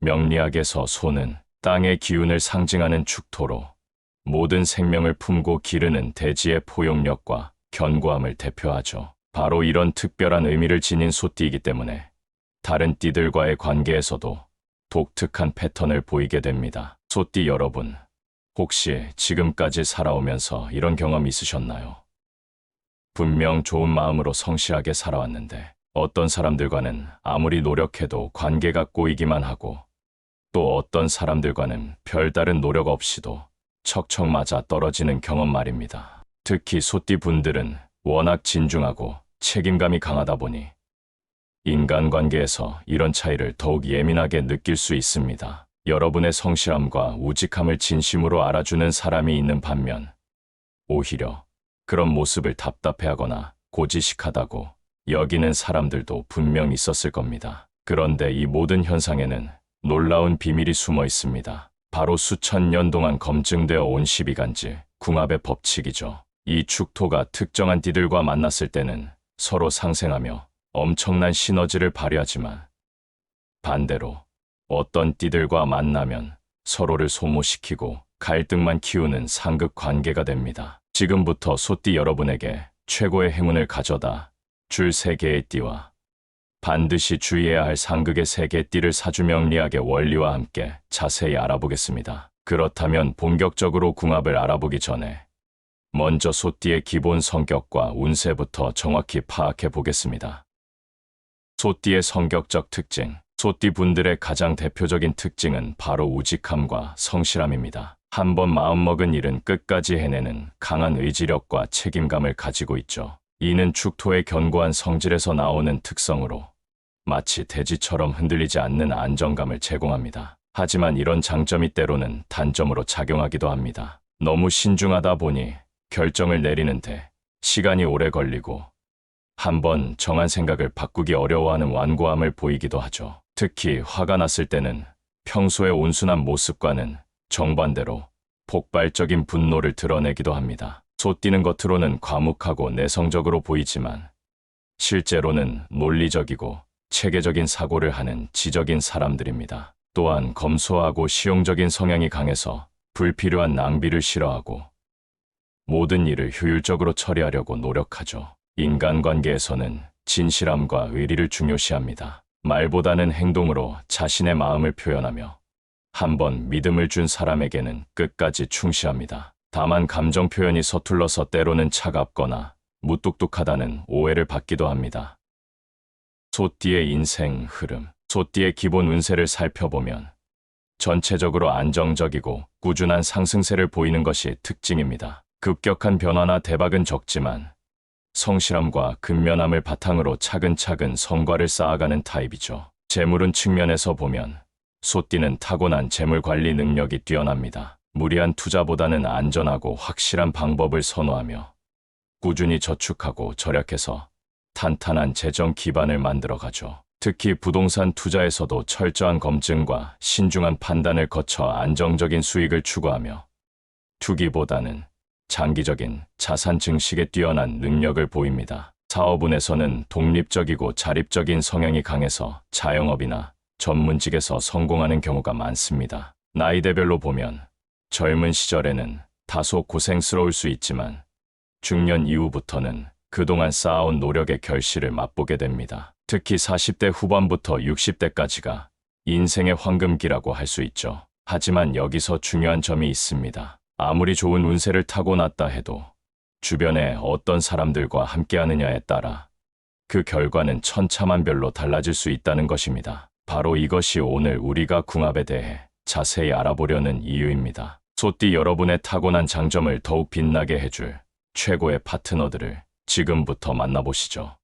명리학에서 소는 땅의 기운을 상징하는 축토로 모든 생명을 품고 기르는 대지의 포용력과 견고함을 대표하죠. 바로 이런 특별한 의미를 지닌 소띠이기 때문에 다른 띠들과의 관계에서도 독특한 패턴을 보이게 됩니다. 소띠 여러분, 혹시 지금까지 살아오면서 이런 경험 있으셨나요? 분명 좋은 마음으로 성실하게 살아왔는데 어떤 사람들과는 아무리 노력해도 관계가 꼬이기만 하고 또 어떤 사람들과는 별다른 노력 없이도 척척 맞아 떨어지는 경험 말입니다. 특히 소띠 분들은 워낙 진중하고 책임감이 강하다 보니 인간관계에서 이런 차이를 더욱 예민하게 느낄 수 있습니다. 여러분의 성실함과 우직함을 진심으로 알아주는 사람이 있는 반면 오히려 그런 모습을 답답해하거나 고지식하다고 여기는 사람들도 분명 있었을 겁니다. 그런데 이 모든 현상에는 놀라운 비밀이 숨어 있습니다. 바로 수천 년 동안 검증되어 온 12간지 궁합의 법칙이죠. 이 축토가 특정한 띠들과 만났을 때는 서로 상생하며 엄청난 시너지를 발휘하지만 반대로 어떤 띠들과 만나면 서로를 소모시키고 갈등만 키우는 상극 관계가 됩니다. 지금부터 소띠 여러분에게 최고의 행운을 가져다 줄 세 개의 띠와 반드시 주의해야 할 상극의 세개 띠를 사주 명리학의 원리와 함께 자세히 알아보겠습니다. 그렇다면 본격적으로 궁합을 알아보기 전에 먼저 소띠의 기본 성격과 운세부터 정확히 파악해 보겠습니다. 소띠의 성격적 특징. 소띠 분들의 가장 대표적인 특징은 바로 우직함과 성실함입니다. 한번 마음먹은 일은 끝까지 해내는 강한 의지력과 책임감을 가지고 있죠. 이는 축토의 견고한 성질에서 나오는 특성으로 마치 대지처럼 흔들리지 않는 안정감을 제공합니다. 하지만 이런 장점이 때로는 단점으로 작용하기도 합니다. 너무 신중하다 보니 결정을 내리는데 시간이 오래 걸리고 한번 정한 생각을 바꾸기 어려워하는 완고함을 보이기도 하죠. 특히 화가 났을 때는 평소의 온순한 모습과는 정반대로 폭발적인 분노를 드러내기도 합니다. 솟띠는 겉으로는 과묵하고 내성적으로 보이지만 실제로는 논리적이고 체계적인 사고를 하는 지적인 사람들입니다. 또한 검소하고 실용적인 성향이 강해서 불필요한 낭비를 싫어하고 모든 일을 효율적으로 처리하려고 노력하죠. 인간관계에서는 진실함과 의리를 중요시합니다. 말보다는 행동으로 자신의 마음을 표현하며 한 번 믿음을 준 사람에게는 끝까지 충실합니다. 다만 감정 표현이 서툴러서 때로는 차갑거나 무뚝뚝하다는 오해를 받기도 합니다. 소띠의 인생 흐름, 소띠의 기본 운세를 살펴보면 전체적으로 안정적이고 꾸준한 상승세를 보이는 것이 특징입니다. 급격한 변화나 대박은 적지만 성실함과 근면함을 바탕으로 차근차근 성과를 쌓아가는 타입이죠. 재물은 측면에서 보면 소띠는 타고난 재물 관리 능력이 뛰어납니다. 무리한 투자보다는 안전하고 확실한 방법을 선호하며 꾸준히 저축하고 절약해서 탄탄한 재정 기반을 만들어가죠. 특히 부동산 투자에서도 철저한 검증과 신중한 판단을 거쳐 안정적인 수익을 추구하며 투기보다는 장기적인 자산 증식에 뛰어난 능력을 보입니다. 사업운에서는 독립적이고 자립적인 성향이 강해서 자영업이나 전문직에서 성공하는 경우가 많습니다. 나이대별로 보면 젊은 시절에는 다소 고생스러울 수 있지만 중년 이후부터는 그동안 쌓아온 노력의 결실을 맛보게 됩니다. 특히 40대 후반부터 60대까지가 인생의 황금기라고 할 수 있죠. 하지만 여기서 중요한 점이 있습니다. 아무리 좋은 운세를 타고났다 해도 주변에 어떤 사람들과 함께하느냐에 따라 그 결과는 천차만별로 달라질 수 있다는 것입니다. 바로 이것이 오늘 우리가 궁합에 대해 자세히 알아보려는 이유입니다. 소띠 여러분의 타고난 장점을 더욱 빛나게 해줄 최고의 파트너들을 지금부터 만나보시죠.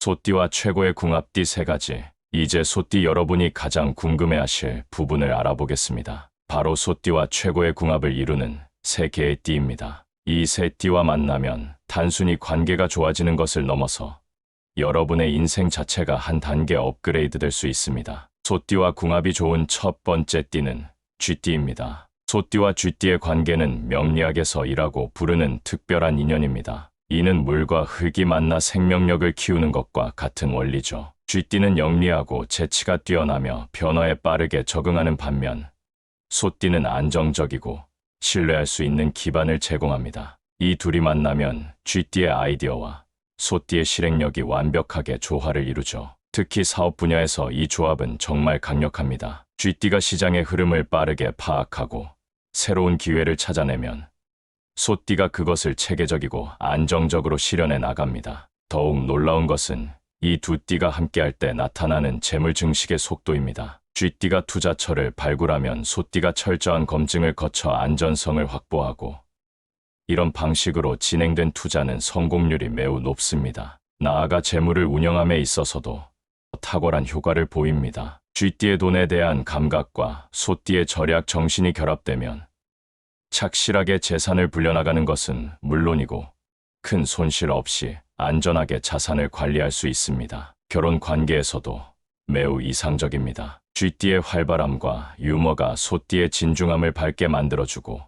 소띠와 최고의 궁합띠 세 가지. 이제 소띠 여러분이 가장 궁금해하실 부분을 알아보겠습니다. 바로 소띠와 최고의 궁합을 이루는 세 개의 띠입니다. 이 세 띠와 만나면 단순히 관계가 좋아지는 것을 넘어서 여러분의 인생 자체가 한 단계 업그레이드 될 수 있습니다. 소띠와 궁합이 좋은 첫 번째 띠는 쥐띠입니다. 소띠와 쥐띠의 관계는 명리학에서 이라고 부르는 특별한 인연입니다. 이는 물과 흙이 만나 생명력을 키우는 것과 같은 원리죠. 쥐띠는 영리하고 재치가 뛰어나며 변화에 빠르게 적응하는 반면 소띠는 안정적이고 신뢰할 수 있는 기반을 제공합니다. 이 둘이 만나면 쥐띠의 아이디어와 소띠의 실행력이 완벽하게 조화를 이루죠. 특히 사업 분야에서 이 조합은 정말 강력합니다. 쥐띠가 시장의 흐름을 빠르게 파악하고 새로운 기회를 찾아내면 소띠가 그것을 체계적이고 안정적으로 실현해 나갑니다. 더욱 놀라운 것은 이 두 띠가 함께할 때 나타나는 재물 증식의 속도입니다. 쥐띠가 투자처를 발굴하면 소띠가 철저한 검증을 거쳐 안전성을 확보하고 이런 방식으로 진행된 투자는 성공률이 매우 높습니다. 나아가 재물을 운영함에 있어서도 탁월한 효과를 보입니다. 쥐띠의 돈에 대한 감각과 소띠의 절약 정신이 결합되면 착실하게 재산을 불려나가는 것은 물론이고 큰 손실 없이 안전하게 자산을 관리할 수 있습니다. 결혼 관계에서도 매우 이상적입니다. 쥐띠의 활발함과 유머가 소띠의 진중함을 밝게 만들어주고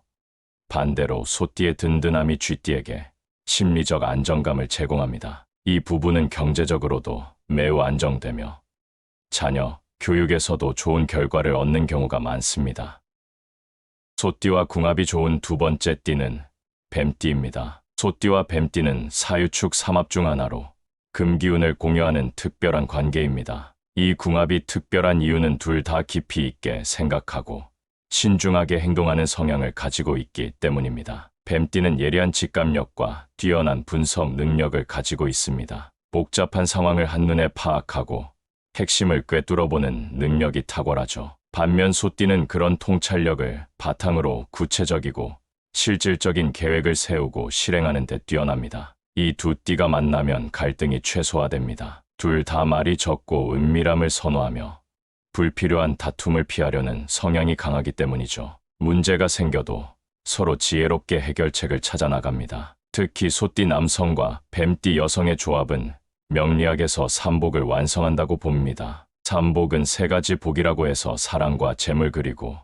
반대로 소띠의 든든함이 쥐띠에게 심리적 안정감을 제공합니다. 이 부부는 경제적으로도 매우 안정되며 자녀 교육에서도 좋은 결과를 얻는 경우가 많습니다. 소띠와 궁합이 좋은 두 번째 띠는 뱀띠입니다. 소띠와 뱀띠는 사유축 삼합 중 하나로 금기운을 공유하는 특별한 관계입니다. 이 궁합이 특별한 이유는 둘 다 깊이 있게 생각하고 신중하게 행동하는 성향을 가지고 있기 때문입니다. 뱀띠는 예리한 직감력과 뛰어난 분석 능력을 가지고 있습니다. 복잡한 상황을 한눈에 파악하고 핵심을 꿰뚫어보는 능력이 탁월하죠. 반면 소띠는 그런 통찰력을 바탕으로 구체적이고 실질적인 계획을 세우고 실행하는 데 뛰어납니다. 이 두 띠가 만나면 갈등이 최소화됩니다. 둘 다 말이 적고 은밀함을 선호하며 불필요한 다툼을 피하려는 성향이 강하기 때문이죠. 문제가 생겨도 서로 지혜롭게 해결책을 찾아 나갑니다. 특히 소띠 남성과 뱀띠 여성의 조합은 명리학에서 삼복을 완성한다고 봅니다. 삼복은 세 가지 복이라고 해서 사랑과 재물 그리고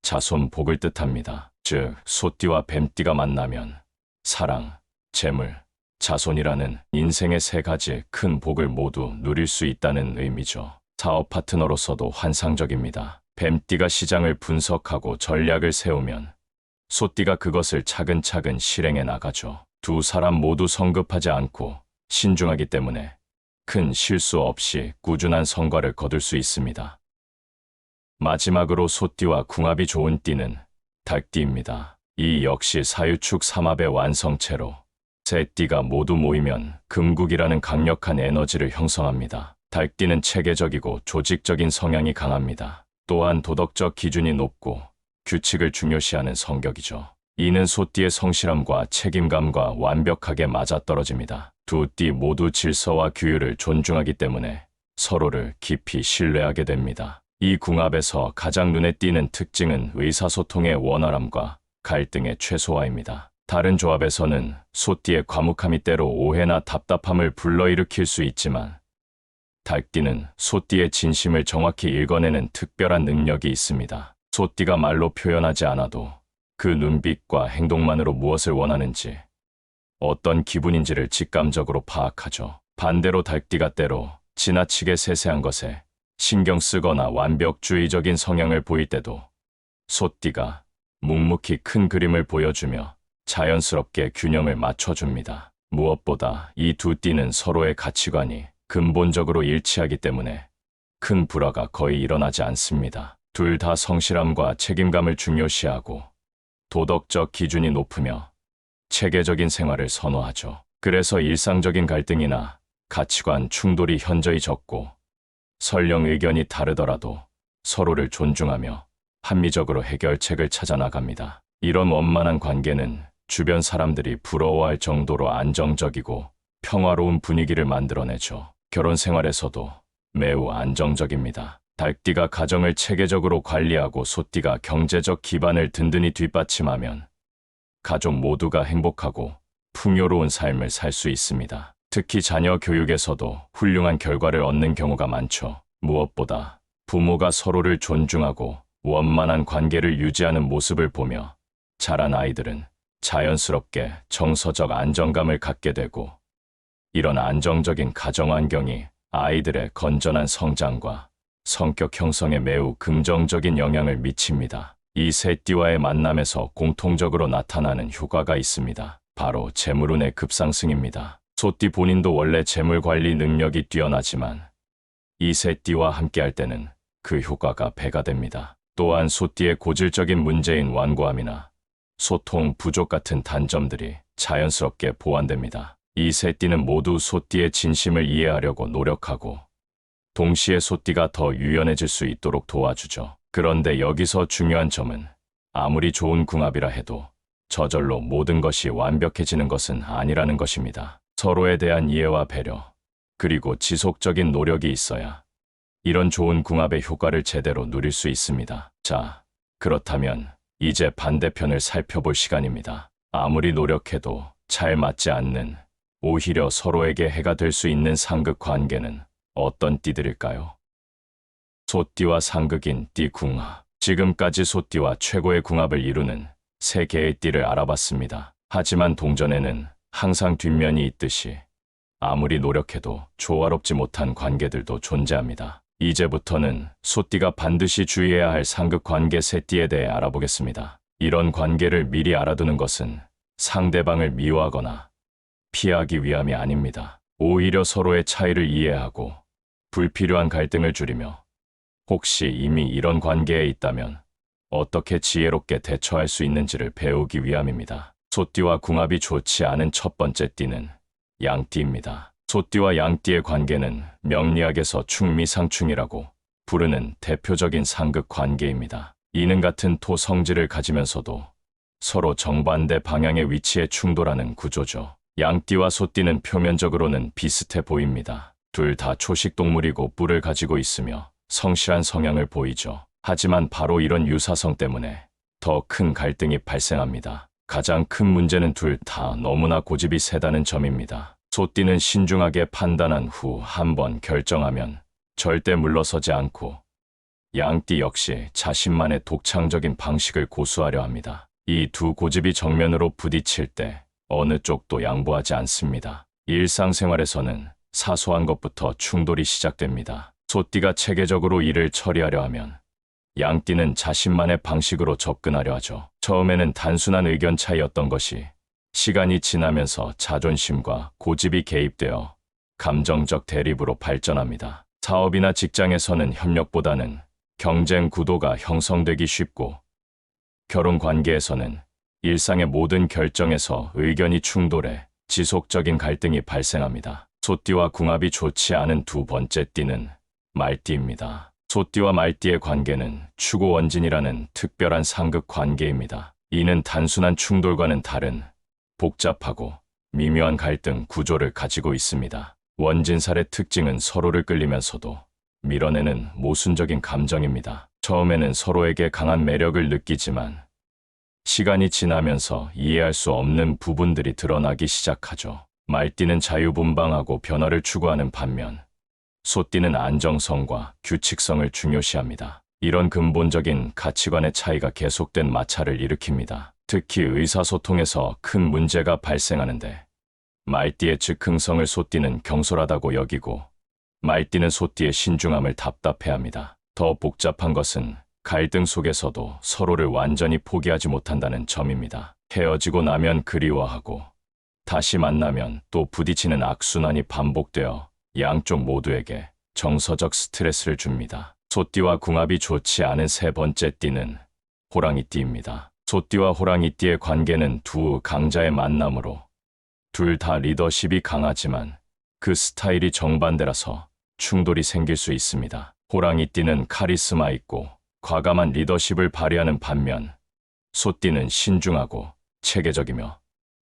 자손 복을 뜻합니다. 즉, 소띠와 뱀띠가 만나면 사랑, 재물, 자손이라는 인생의 세 가지 큰 복을 모두 누릴 수 있다는 의미죠. 사업 파트너로서도 환상적입니다. 뱀띠가 시장을 분석하고 전략을 세우면 소띠가 그것을 차근차근 실행해 나가죠. 두 사람 모두 성급하지 않고 신중하기 때문에 큰 실수 없이 꾸준한 성과를 거둘 수 있습니다. 마지막으로 소띠와 궁합이 좋은 띠는 닭띠입니다. 이 역시 사유축 삼합의 완성체로 세 띠가 모두 모이면 금국이라는 강력한 에너지를 형성합니다. 닭띠는 체계적이고 조직적인 성향이 강합니다. 또한 도덕적 기준이 높고 규칙을 중요시하는 성격이죠. 이는 소띠의 성실함과 책임감과 완벽하게 맞아떨어집니다. 두 띠 모두 질서와 규율을 존중하기 때문에 서로를 깊이 신뢰하게 됩니다. 이 궁합에서 가장 눈에 띄는 특징은 의사소통의 원활함과 갈등의 최소화입니다. 다른 조합에서는 소띠의 과묵함이 때로 오해나 답답함을 불러일으킬 수 있지만 닭띠는 소띠의 진심을 정확히 읽어내는 특별한 능력이 있습니다. 소띠가 말로 표현하지 않아도 그 눈빛과 행동만으로 무엇을 원하는지, 어떤 기분인지를 직감적으로 파악하죠. 반대로 닭띠가 때로 지나치게 세세한 것에 신경 쓰거나 완벽주의적인 성향을 보일 때도 소띠가 묵묵히 큰 그림을 보여주며 자연스럽게 균형을 맞춰줍니다. 무엇보다 이 두 띠는 서로의 가치관이 근본적으로 일치하기 때문에 큰 불화가 거의 일어나지 않습니다. 둘 다 성실함과 책임감을 중요시하고 도덕적 기준이 높으며 체계적인 생활을 선호하죠. 그래서 일상적인 갈등이나 가치관 충돌이 현저히 적고 설령 의견이 다르더라도 서로를 존중하며 합리적으로 해결책을 찾아 나갑니다. 이런 원만한 관계는 주변 사람들이 부러워할 정도로 안정적이고 평화로운 분위기를 만들어내죠. 결혼 생활에서도 매우 안정적입니다. 닭띠가 가정을 체계적으로 관리하고 소띠가 경제적 기반을 든든히 뒷받침하면 가족 모두가 행복하고 풍요로운 삶을 살 수 있습니다. 특히 자녀 교육에서도 훌륭한 결과를 얻는 경우가 많죠. 무엇보다 부모가 서로를 존중하고 원만한 관계를 유지하는 모습을 보며 자란 아이들은 자연스럽게 정서적 안정감을 갖게 되고 이런 안정적인 가정 환경이 아이들의 건전한 성장과 성격 형성에 매우 긍정적인 영향을 미칩니다. 이세 띠와의 만남에서 공통적으로 나타나는 효과가 있습니다. 바로 재물운의 급상승입니다. 소띠 본인도 원래 재물 관리 능력이 뛰어나지만 이세 띠와 함께할 때는 그 효과가 배가 됩니다. 또한 소띠의 고질적인 문제인 완고함이나 소통 부족 같은 단점들이 자연스럽게 보완됩니다. 이세 띠는 모두 소띠의 진심을 이해하려고 노력하고 동시에 소띠가 더 유연해질 수 있도록 도와주죠. 그런데 여기서 중요한 점은 아무리 좋은 궁합이라 해도 저절로 모든 것이 완벽해지는 것은 아니라는 것입니다. 서로에 대한 이해와 배려, 그리고 지속적인 노력이 있어야 이런 좋은 궁합의 효과를 제대로 누릴 수 있습니다. 자, 그렇다면 이제 반대편을 살펴볼 시간입니다. 아무리 노력해도 잘 맞지 않는 오히려 서로에게 해가 될 수 있는 상극 관계는 어떤 띠들일까요? 소띠와 상극인 띠궁합. 지금까지 소띠와 최고의 궁합을 이루는 세 개의 띠를 알아봤습니다. 하지만 동전에는 항상 뒷면이 있듯이 아무리 노력해도 조화롭지 못한 관계들도 존재합니다. 이제부터는 소띠가 반드시 주의해야 할 상극 관계 세 띠에 대해 알아보겠습니다. 이런 관계를 미리 알아두는 것은 상대방을 미워하거나 피하기 위함이 아닙니다. 오히려 서로의 차이를 이해하고 불필요한 갈등을 줄이며 혹시 이미 이런 관계에 있다면 어떻게 지혜롭게 대처할 수 있는지를 배우기 위함입니다. 소띠와 궁합이 좋지 않은 첫 번째 띠는 양띠입니다. 소띠와 양띠의 관계는 명리학에서 충미상충이라고 부르는 대표적인 상극 관계입니다. 이는 같은 토 성질을 가지면서도 서로 정반대 방향의 위치에 충돌하는 구조죠. 양띠와 소띠는 표면적으로는 비슷해 보입니다. 둘 다 초식 동물이고 뿔을 가지고 있으며 성실한 성향을 보이죠. 하지만 바로 이런 유사성 때문에 더 큰 갈등이 발생합니다. 가장 큰 문제는 둘 다 너무나 고집이 세다는 점입니다. 소띠는 신중하게 판단한 후 한 번 결정하면 절대 물러서지 않고 양띠 역시 자신만의 독창적인 방식을 고수하려 합니다. 이 두 고집이 정면으로 부딪힐 때 어느 쪽도 양보하지 않습니다. 일상생활에서는 사소한 것부터 충돌이 시작됩니다. 소띠가 체계적으로 일을 처리하려 하면 양띠는 자신만의 방식으로 접근하려 하죠. 처음에는 단순한 의견 차이였던 것이 시간이 지나면서 자존심과 고집이 개입되어 감정적 대립으로 발전합니다. 사업이나 직장에서는 협력보다는 경쟁 구도가 형성되기 쉽고 결혼 관계에서는 일상의 모든 결정에서 의견이 충돌해 지속적인 갈등이 발생합니다. 소띠와 궁합이 좋지 않은 두 번째 띠는 말띠입니다. 소띠와 말띠의 관계는 추고 원진이라는 특별한 상극 관계입니다. 이는 단순한 충돌과는 다른 복잡하고 미묘한 갈등 구조를 가지고 있습니다. 원진살의 특징은 서로를 끌리면서도 밀어내는 모순적인 감정입니다. 처음에는 서로에게 강한 매력을 느끼지만 시간이 지나면서 이해할 수 없는 부분들이 드러나기 시작하죠. 말띠는 자유분방하고 변화를 추구하는 반면 소띠는 안정성과 규칙성을 중요시합니다. 이런 근본적인 가치관의 차이가 계속된 마찰을 일으킵니다. 특히 의사소통에서 큰 문제가 발생하는데 말띠의 즉흥성을 소띠는 경솔하다고 여기고 말띠는 소띠의 신중함을 답답해합니다. 더 복잡한 것은 갈등 속에서도 서로를 완전히 포기하지 못한다는 점입니다. 헤어지고 나면 그리워하고 다시 만나면 또 부딪히는 악순환이 반복되어 양쪽 모두에게 정서적 스트레스를 줍니다. 소띠와 궁합이 좋지 않은 세 번째 띠는 호랑이띠입니다. 소띠와 호랑이띠의 관계는 두 강자의 만남으로 둘 다 리더십이 강하지만 그 스타일이 정반대라서 충돌이 생길 수 있습니다. 호랑이띠는 카리스마 있고 과감한 리더십을 발휘하는 반면 소띠는 신중하고 체계적이며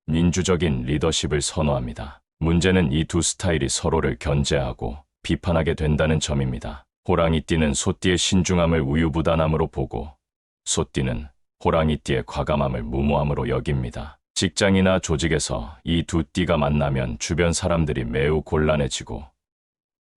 민주적인 리더십을 선호합니다. 문제는 이 두 스타일이 서로를 견제하고 비판하게 된다는 점입니다. 호랑이띠는 소띠의 신중함을 우유부단함으로 보고 소띠는 호랑이띠의 과감함을 무모함으로 여깁니다. 직장이나 조직에서 이 두 띠가 만나면 주변 사람들이 매우 곤란해지고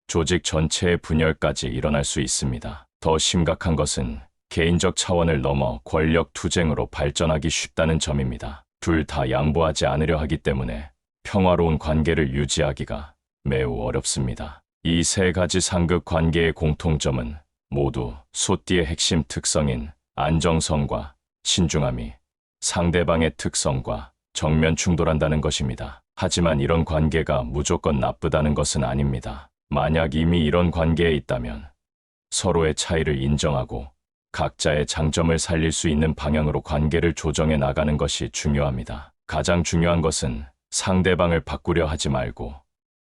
조직 전체의 분열까지 일어날 수 있습니다. 더 심각한 것은 개인적 차원을 넘어 권력 투쟁으로 발전하기 쉽다는 점입니다. 둘 다 양보하지 않으려 하기 때문에 평화로운 관계를 유지하기가 매우 어렵습니다. 이 세 가지 상극 관계의 공통점은 모두 소띠의 핵심 특성인 안정성과 신중함이 상대방의 특성과 정면 충돌한다는 것입니다. 하지만 이런 관계가 무조건 나쁘다는 것은 아닙니다. 만약 이미 이런 관계에 있다면 서로의 차이를 인정하고 각자의 장점을 살릴 수 있는 방향으로 관계를 조정해 나가는 것이 중요합니다. 가장 중요한 것은 상대방을 바꾸려 하지 말고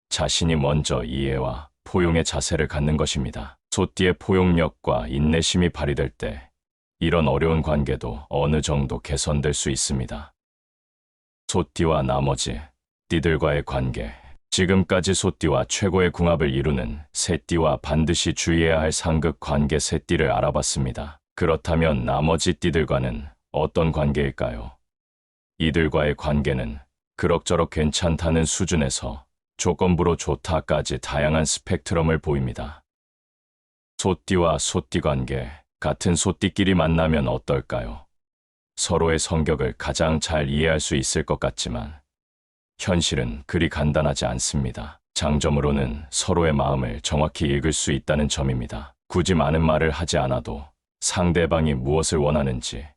자신이 먼저 이해와 포용의 자세를 갖는 것입니다. 소띠의 포용력과 인내심이 발휘될 때 이런 어려운 관계도 어느 정도 개선될 수 있습니다. 소띠와 나머지 띠들과의 관계. 지금까지 소띠와 최고의 궁합을 이루는 새띠와 반드시 주의해야 할 상극 관계 새띠를 알아봤습니다. 그렇다면 나머지 띠들과는 어떤 관계일까요? 이들과의 관계는 그럭저럭 괜찮다는 수준에서 조건부로 좋다까지 다양한 스펙트럼을 보입니다. 소띠와 소띠 관계, 같은 소띠끼리 만나면 어떨까요? 서로의 성격을 가장 잘 이해할 수 있을 것 같지만 현실은 그리 간단하지 않습니다. 장점으로는 서로의 마음을 정확히 읽을 수 있다는 점입니다. 굳이 많은 말을 하지 않아도 상대방이 무엇을 원하는지,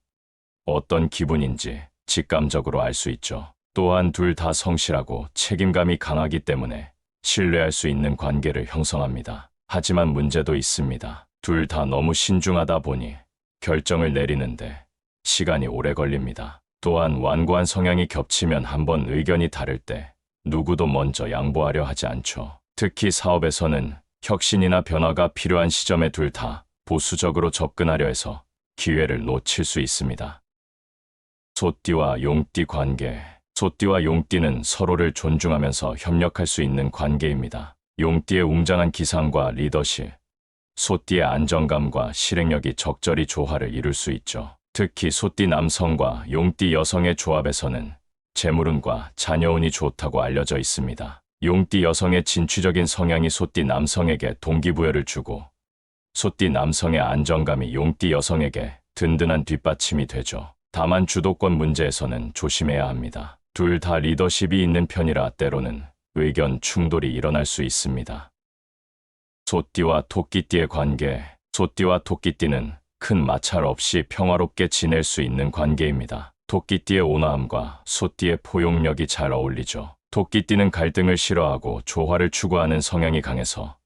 어떤 기분인지 직감적으로 알 수 있죠. 또한 둘 다 성실하고 책임감이 강하기 때문에 신뢰할 수 있는 관계를 형성합니다. 하지만 문제도 있습니다. 둘 다 너무 신중하다 보니 결정을 내리는데 시간이 오래 걸립니다. 또한 완고한 성향이 겹치면 한번 의견이 다를 때 누구도 먼저 양보하려 하지 않죠. 특히 사업에서는 혁신이나 변화가 필요한 시점에 둘 다 보수적으로 접근하려 해서 기회를 놓칠 수 있습니다. 소띠와 용띠 관계. 소띠와 용띠는 서로를 존중하면서 협력할 수 있는 관계입니다. 용띠의 웅장한 기상과 리더십, 소띠의 안정감과 실행력이 적절히 조화를 이룰 수 있죠. 특히 소띠 남성과 용띠 여성의 조합에서는 재물운과 자녀운이 좋다고 알려져 있습니다. 용띠 여성의 진취적인 성향이 소띠 남성에게 동기부여를 주고 소띠 남성의 안정감이 용띠 여성에게 든든한 뒷받침이 되죠. 다만 주도권 문제에서는 조심해야 합니다. 둘 다 리더십이 있는 편이라 때로는 의견 충돌이 일어날 수 있습니다. 소띠와 토끼띠의 관계. 소띠와 토끼띠는 큰 마찰 없이 평화롭게 지낼 수 있는 관계입니다. 토끼띠의 온화함과 소띠의 포용력이 잘 어울리죠. 토끼띠는 갈등을 싫어하고 조화를 추구하는 성향이 강해서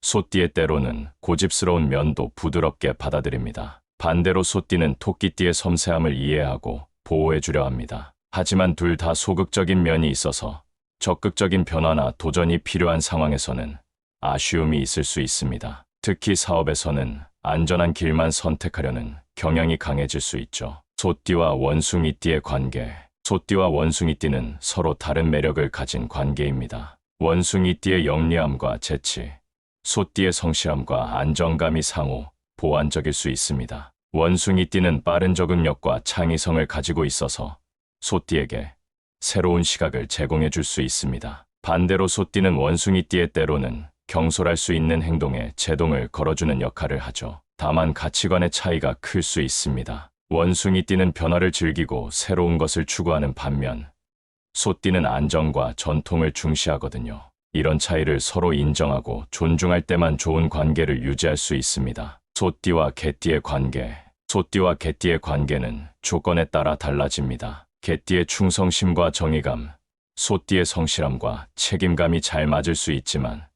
소띠의 때로는 고집스러운 면도 부드럽게 받아들입니다. 반대로 소띠는 토끼띠의 섬세함을 이해하고 보호해주려 합니다. 하지만 둘 다 소극적인 면이 있어서 적극적인 변화나 도전이 필요한 상황에서는 아쉬움이 있을 수 있습니다. 특히 사업에서는 안전한 길만 선택하려는 경향이 강해질 수 있죠. 소띠와 원숭이띠의 관계. 소띠와 원숭이띠는 서로 다른 매력을 가진 관계입니다. 원숭이띠의 영리함과 재치, 소띠의 성실함과 안정감이 상호 보완적일 수 있습니다. 원숭이띠는 빠른 적응력과 창의성을 가지고 있어서 소띠에게 새로운 시각을 제공해 줄 수 있습니다. 반대로 소띠는 원숭이띠의 때로는 경솔할 수 있는 행동에 제동을 걸어주는 역할을 하죠. 다만 가치관의 차이가 클 수 있습니다. 원숭이띠는 변화를 즐기고 새로운 것을 추구하는 반면 소띠는 안정과 전통을 중시하거든요. 이런 차이를 서로 인정하고 존중할 때만 좋은 관계를 유지할 수 있습니다. 소띠와 개띠의 관계. 소띠와 개띠의 관계는 조건에 따라 달라집니다. 개띠의 충성심과 정의감, 소띠의 성실함과 책임감이 잘 맞을 수 있지만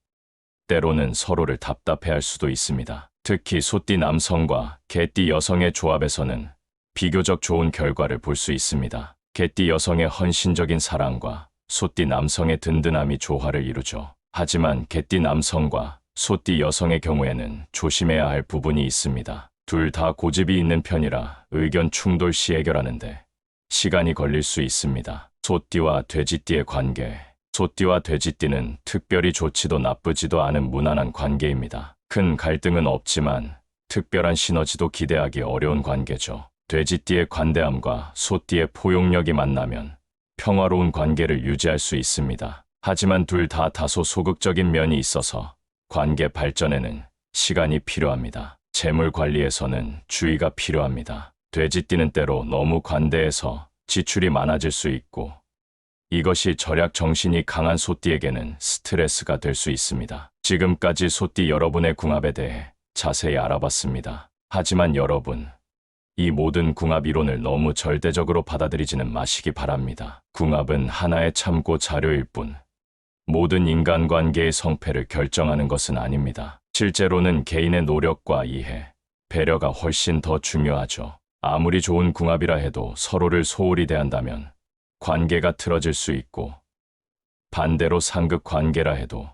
때로는 서로를 답답해할 수도 있습니다. 특히 소띠 남성과 개띠 여성의 조합에서는 비교적 좋은 결과를 볼 수 있습니다. 개띠 여성의 헌신적인 사랑과 소띠 남성의 든든함이 조화를 이루죠. 하지만 개띠 남성과 소띠 여성의 경우에는 조심해야 할 부분이 있습니다. 둘 다 고집이 있는 편이라 의견 충돌 시 해결하는데 시간이 걸릴 수 있습니다. 소띠와 돼지띠의 관계. 소띠와 돼지띠는 특별히 좋지도 나쁘지도 않은 무난한 관계입니다. 큰 갈등은 없지만 특별한 시너지도 기대하기 어려운 관계죠. 돼지띠의 관대함과 소띠의 포용력이 만나면 평화로운 관계를 유지할 수 있습니다. 하지만 둘 다 다소 소극적인 면이 있어서 관계 발전에는 시간이 필요합니다. 재물 관리에서는 주의가 필요합니다. 돼지띠는 때로 너무 관대해서 지출이 많아질 수 있고 이것이 절약 정신이 강한 소띠에게는 스트레스가 될 수 있습니다. 지금까지 소띠 여러분의 궁합에 대해 자세히 알아봤습니다. 하지만 여러분, 이 모든 궁합 이론을 너무 절대적으로 받아들이지는 마시기 바랍니다. 궁합은 하나의 참고 자료일 뿐, 모든 인간관계의 성패를 결정하는 것은 아닙니다. 실제로는 개인의 노력과 이해, 배려가 훨씬 더 중요하죠. 아무리 좋은 궁합이라 해도 서로를 소홀히 대한다면 관계가 틀어질 수 있고, 반대로 상극 관계라 해도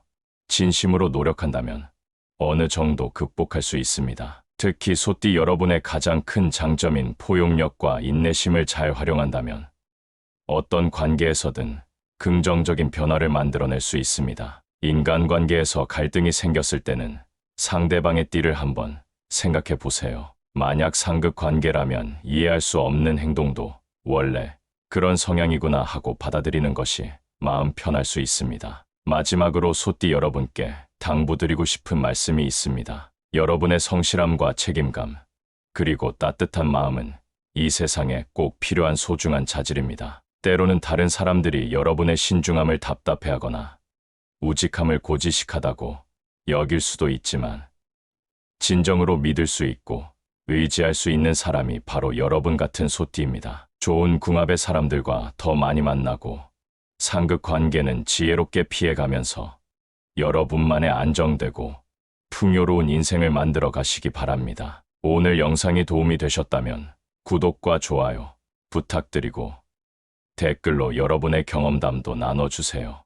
진심으로 노력한다면 어느 정도 극복할 수 있습니다. 특히 소띠 여러분의 가장 큰 장점인 포용력과 인내심을 잘 활용한다면 어떤 관계에서든 긍정적인 변화를 만들어낼 수 있습니다. 인간관계에서 갈등이 생겼을 때는 상대방의 띠를 한번 생각해 보세요. 만약 상극 관계라면 이해할 수 없는 행동도 원래 그런 성향이구나 하고 받아들이는 것이 마음 편할 수 있습니다. 마지막으로 소띠 여러분께 당부드리고 싶은 말씀이 있습니다. 여러분의 성실함과 책임감, 그리고 따뜻한 마음은 이 세상에 꼭 필요한 소중한 자질입니다. 때로는 다른 사람들이 여러분의 신중함을 답답해하거나 우직함을 고지식하다고 여길 수도 있지만 진정으로 믿을 수 있고 의지할 수 있는 사람이 바로 여러분 같은 소띠입니다. 좋은 궁합의 사람들과 더 많이 만나고 상극 관계는 지혜롭게 피해가면서 여러분만의 안정되고 풍요로운 인생을 만들어 가시기 바랍니다. 오늘 영상이 도움이 되셨다면 구독과 좋아요 부탁드리고 댓글로 여러분의 경험담도 나눠주세요.